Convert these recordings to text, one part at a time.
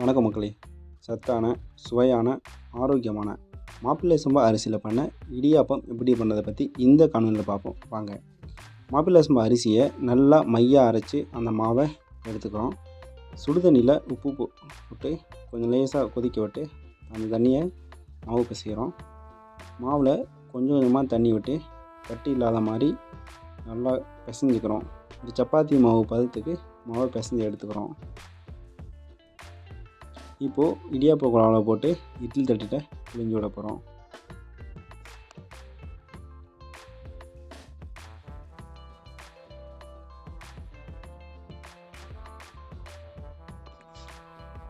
வணக்கம் மக்களே. சத்தான சுவையான ஆரோக்கியமான மாப்பிள்ளை சம்பா அரிசியில் பண்ண இடியாப்பம் எப்படி பண்ணுறதை பற்றி இந்த காணொலியில் பார்ப்போம். வாங்க. மாப்பிள்ளை சம்பா அரிசியை நல்லா மையாக அரைச்சி அந்த மாவை எடுத்துக்கிறோம். சுடுதண்ணியில் உப்பு போட்டு கொஞ்சம் லேசாக கொதிக்க விட்டு அந்த தண்ணியை மாவு பிசைகிறோம். மாவில் கொஞ்சம் கொஞ்சமாக தண்ணி விட்டு கட்டி இல்லாத மாதிரி நல்லா பிசைஞ்சுக்கிறோம். இந்த சப்பாத்தி மாவு பதத்துக்கு மாவை பிசைஞ்சு எடுத்துக்கிறோம். இப்போது இடியாப்ப குழாவில் போட்டு இட்லி தட்டிட்ட பிழிஞ்சு விட போகிறோம்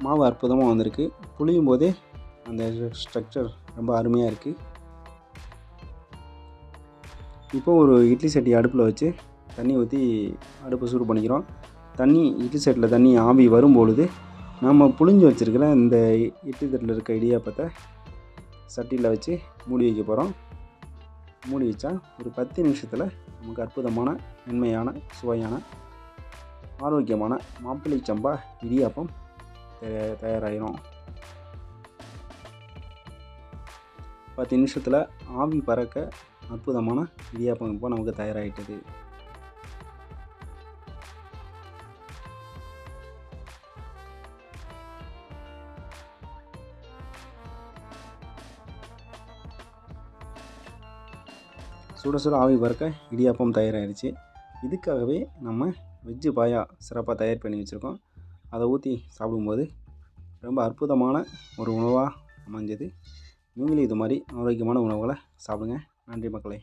மாவு அற்புதமாக வந்திருக்கு. புளியும் போதே அந்த ஸ்ட்ரக்சர் ரொம்ப அருமையாக இருக்குது இப்போ ஒரு இட்லி சட்டி அடுப்பில் வச்சு தண்ணி ஊற்றி அடுப்பை சூடு பண்ணிக்கிறோம். தண்ணி இட்லி சட்டியில் தண்ணி ஆவி வரும்பொழுது நம்ம புழிஞ்சு வச்சுருக்கிற இந்த இட்லி தட்டில் இருக்க இடியாப்பத்தை சட்டியில் வச்சு மூடி வைக்க போகிறோம். மூடி வச்சா ஒரு பத்து நிமிஷத்தில் நமக்கு அற்புதமான மென்மையான சுவையான ஆரோக்கியமான மாப்பிள்ளை சம்பா இடியாப்பம் தயா- தயாராகிடும் பத்து நிமிஷத்தில் ஆவி பறக்க அற்புதமான இடியாப்பம் இப்போ நமக்கு தயாராகிட்டது சுட சுட ஆவி பறக்க இடியாப்பம் தயாராகிடுச்சு இதுக்காகவே நம்ம வெஜ்ஜு பாயா சிறப்பாக தயார் பண்ணி வச்சுருக்கோம். அதை ஊற்றி சாப்பிடும்போது ரொம்ப அற்புதமான ஒரு உணவாக அமைஞ்சது. நீங்களும் இது மாதிரி ஆரோக்கியமான உணவுகளை சாப்பிடுங்க. நன்றி மக்களே.